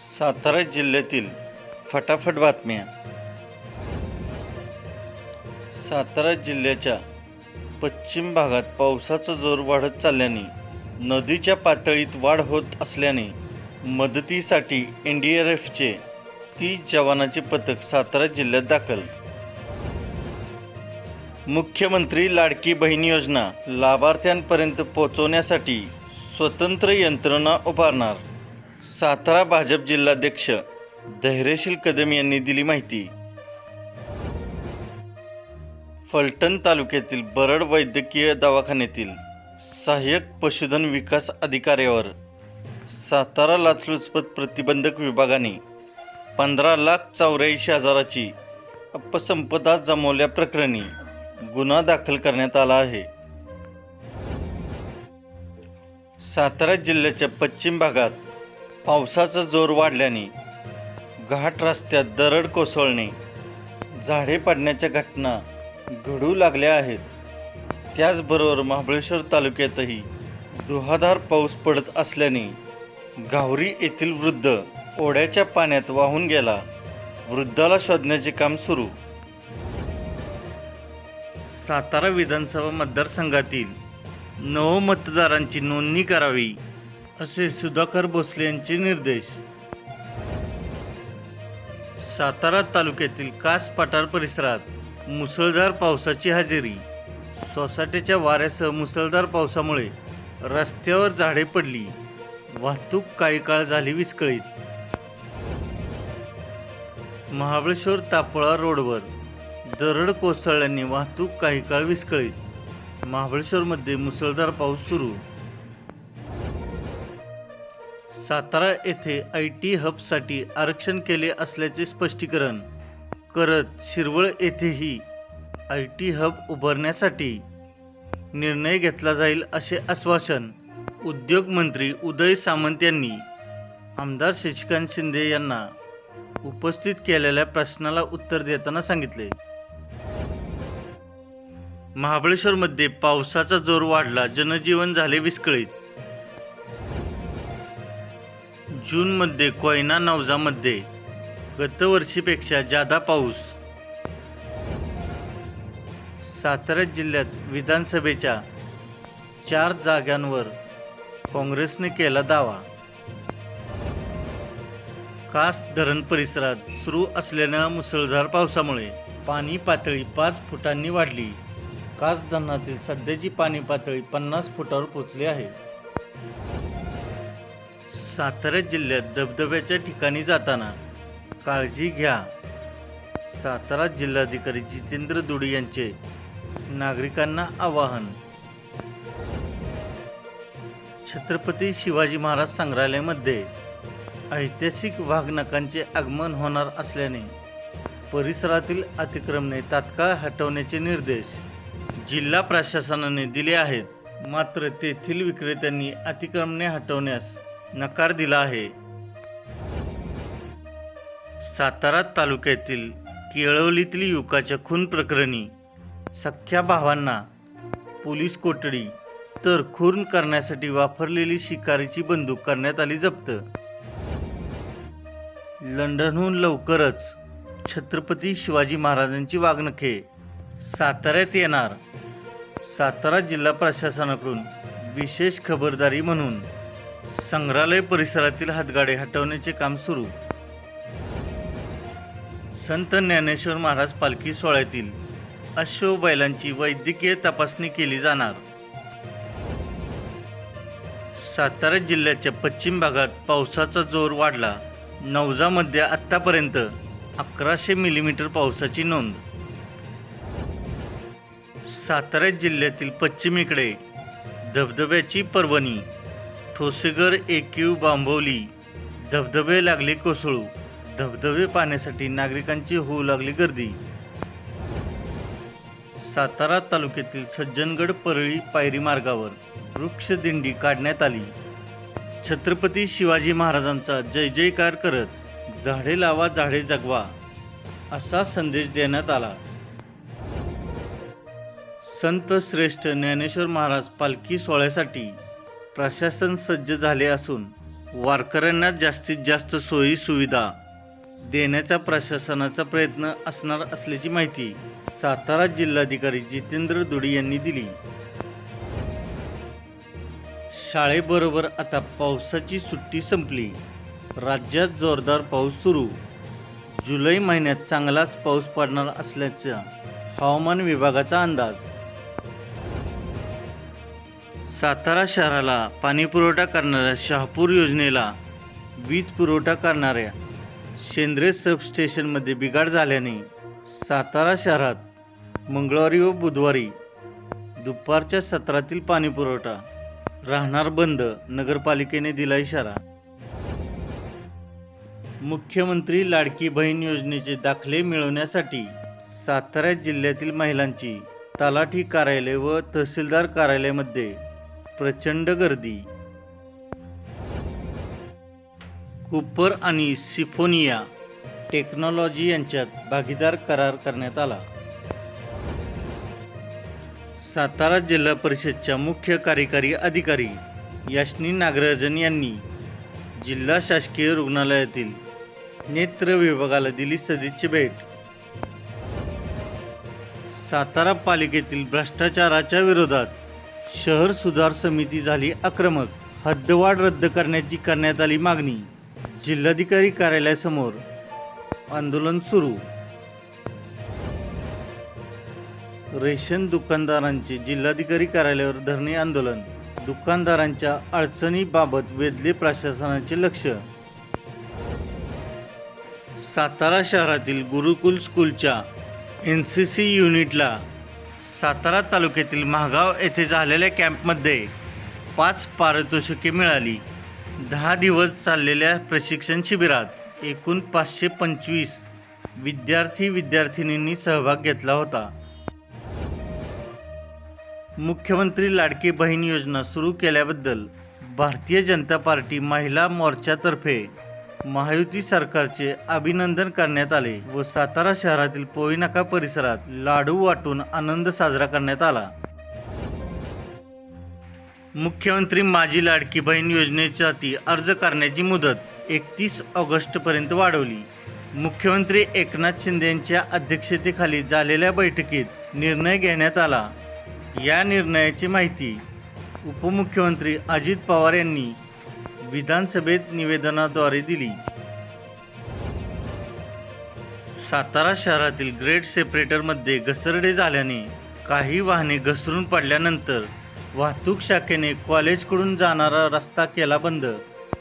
सातारा जिल्ह्यातील फटाफट बातम्या. सातारा जिल्ह्याच्या पश्चिम भागात पावसाचा जोर वाढत चालल्याने नदीच्या पातळीत वाढ होत असल्याने मदतीसाठी एन डी आर एफचे तीस जवानाचे पथक सातारा जिल्ह्यात दाखल. मुख्यमंत्री लाडकी बहीण योजना लाभार्थ्यांपर्यंत पोहोचवण्यासाठी स्वतंत्र यंत्रणा उभारणार. सातारा भाजप जिल्हाध्यक्ष धैर्यशील कदम यांनी दिली माहिती. फलटण तालुक्यातील बरड वैद्यकीय दवाखान्यातील सहाय्यक पशुधन विकास अधिकाऱ्यावर सातारा लाचलुचपत प्रतिबंधक विभागाने पंधरा लाख चौऱ्याऐंशी हजाराची अपसंपदा जमवल्याप्रकरणी गुन्हा दाखल करण्यात आला आहे. सातारा जिल्ह्याच्या पश्चिम भागात पावसाचा जोर वाढल्याने घाट रस्त्यात दरड कोसळणे झाडे पडण्याच्या घटना घडू लागल्या आहेत. त्याचबरोबर महाबळेश्वर तालुक्यातही दुहाधार पाऊस पडत असल्याने गावरी येथील वृद्ध ओढ्याच्या पाण्यात वाहून गेला. वृद्धाला शोधण्याचे काम सुरू. सातारा विधानसभा मतदारसंघातील नव मतदारांची नोंदणी करावी. असे सुधाकर भोसले यांचे निर्देश. सातारा तालुक्यातील कास पठार परिसरात मुसळधार पावसाची हजेरी. सोसाट्याच्या वाऱ्यासह मुसळधार पावसामुळे रस्त्यावर झाडे पडली. वाहतूक काही काळ झाली विस्कळीत. महाबळेश्वर तापोळा रोडवर दरड कोसळल्याने वाहतूक काही काळ विस्कळीत. महाबळेश्वरमध्ये मुसळधार पाऊस सुरू. सातारा येथे आय टी हबसाठी आरक्षण केले असल्याचे स्पष्टीकरण. करत शिरवळ येथेही आय टी हब उभारण्यासाठी निर्णय घेतला जाईल असे आश्वासन उद्योगमंत्री उदय सामंत यांनी आमदार शशिकांत शिंदे यांना उपस्थित केलेल्या प्रश्नाला उत्तर देताना सांगितले. महाबळेश्वरमध्ये पावसाचा जोर वाढला जनजीवन झाले विस्कळीत. जूनमध्ये कोयना नवजामध्ये गतवर्षीपेक्षा जादा पाऊस. सातारा जिल्ह्यात विधानसभेच्या चार जागांवर काँग्रेसने केला दावा. कास धरण परिसरात सुरू असलेल्या मुसळधार पावसामुळे पाणी पातळी पाच फुटांनी वाढली. कास धरणातील सध्याची पाणी पातळी पन्नास फुटावर पोचली आहे. सातारा जिल्ह्यात धबधब्याच्या ठिकाणी जाताना काळजी घ्या. सातारा जिल्हाधिकारी जितेंद्र दुडी यांचे नागरिकांना आवाहन. छत्रपती शिवाजी महाराज संग्रहालयामध्ये ऐतिहासिक वाघनकांचे आगमन होणार असल्याने परिसरातील अतिक्रमणे तात्काळ हटवण्याचे निर्देश जिल्हा प्रशासनाने दिले आहेत. मात्र तेथील विक्रेत्यांनी अतिक्रमणे हटवण्यास नकार दिला आहे. सातारा तालुक्यातील केळवलीतील युवकाच्या खून प्रकरणी सख्या भावांना पोलीस कोठडी तर खून करण्यासाठी वापरलेली शिकारीची बंदूक करण्यात आली जप्त. लंडनहून लवकरच छत्रपती शिवाजी महाराजांची वागणखे साताऱ्यात येणार. सातारा जिल्हा प्रशासनाकडून विशेष खबरदारी म्हणून संग्रहालय परिसरातील हातगाडे हटवण्याचे काम सुरू. संत ज्ञानेश्वर महाराज पालखी सोहळ्यातील अश्व बैलांची वैद्यकीय तपासणी केली जाणार. सातारा जिल्ह्याच्या पश्चिम भागात पावसाचा जोर वाढला. नवजामध्ये आत्तापर्यंत अकराशे मिलीमीटर पावसाची नोंद. सातारा जिल्ह्यातील पश्चिमेकडे धबधब्याची पर्वणी ठोसेघर एकीव बांबवली. धबधबे लागले कोसळू. धबधबे पाहण्यासाठी नागरिकांची होऊ लागली गर्दी. सातारा तालुक्यातील सज्जनगड परळी पायरी मार्गावर वृक्षदिंडी काढण्यात आली. छत्रपती शिवाजी महाराजांचा जय जयकार करत झाडे लावा झाडे जगवा असा संदेश देण्यात आला. संत श्रेष्ठ ज्ञानेश्वर महाराज पालखी सोहळ्यासाठी प्रशासन सज्ज झाले असून वारकऱ्यांना जास्तीत जास्त सोयी सुविधा देण्याचा प्रशासनाचा प्रयत्न असणार असल्याची माहिती सातारा जिल्हाधिकारी जितेंद्र दुडी यांनी दिली. शाळेबरोबर आता पावसाची सुट्टी संपली. राज्यात जोरदार पाऊस सुरू. जुलै महिन्यात चांगलाच पाऊस पडणार असल्याचा हवामान विभागाचा अंदाज सातारा शहराला पाणीपुरवठा करणाऱ्या शहापूर योजनेला वीज पुरवठा करणाऱ्या शेंद्रे सबस्टेशनमध्ये बिघाड झाल्याने सातारा शहरात मंगळवारी व बुधवारी दुपारच्या सत्रातील पाणीपुरवठा राहणार बंद नगरपालिकेने दिला इशारा. मुख्यमंत्री लाडकी बहीण योजनेचे दाखले मिळवण्यासाठी सातारा जिल्ह्यातील महिलांची तलाठी कार्यालय व तहसीलदार कार्यालयामध्ये प्रचंड गर्दी. कुपर आणि सिफोनिया टेक्नॉलॉजी यांच्यात भागीदार करार करण्यात आला. सातारा जिल्हा परिषदच्या मुख्य कार्यकारी अधिकारी याशनी नागराजन यांनी जिल्हा शासकीय रुग्णालयातील नेत्र विभागाला दिली सदिच्छी भेट. सातारा पालिकेतील भ्रष्टाचाराच्या विरोधात शहर सुधार समिती झाली आक्रमक. हद्दवाढ रद्द करण्याची करण्यात आली मागणी. जिल्हाधिकारी कार्यालयासमोर आंदोलन सुरू. रेशन दुकानदारांचे जिल्हाधिकारी कार्यालयावर धरणे आंदोलन. दुकानदारांच्या अडचणीबाबत वेधले प्रशासनाचे लक्ष. सातारा शहरातील गुरुकुल स्कूलच्या एन सी सी युनिटला सातारा तालुक्यातील महागाव येथे झालेल्या कॅम्पमध्ये पाच पारितोषिके मिळाली. दहा दिवस चाललेल्या प्रशिक्षण शिबिरात एकूण पाचशे पंचवीस विद्यार्थी विद्यार्थिनींनी सहभाग घेतला होता. मुख्यमंत्री लाडकी बहीण योजना सुरू केल्याबद्दल भारतीय जनता पार्टी महिला मोर्चातर्फे महायुती सरकारचे अभिनंदन करण्यात आले व सातारा शहरातील पोईनाका परिसरात लाडू वाटून आनंद साजरा करण्यात आला. मुख्यमंत्री माझी लाडकी बहीण योजनेसाठी अर्ज करण्याची मुदत एकतीस ऑगस्टपर्यंत वाढवली. मुख्यमंत्री एकनाथ शिंदे यांच्या अध्यक्षतेखाली झालेल्या बैठकीत निर्णय घेण्यात आला. या निर्णयाची माहिती उपमुख्यमंत्री अजित पवार यांनी विधानसभेत निवेदनाद्वारे दिली. सातारा शहरातील ग्रेट सेपरेटरमध्ये घसरडे झाल्याने काही वाहने घसरून पडल्यानंतर वाहतूक शाखेने कॉलेजकडून जाणारा रस्ता केला बंद.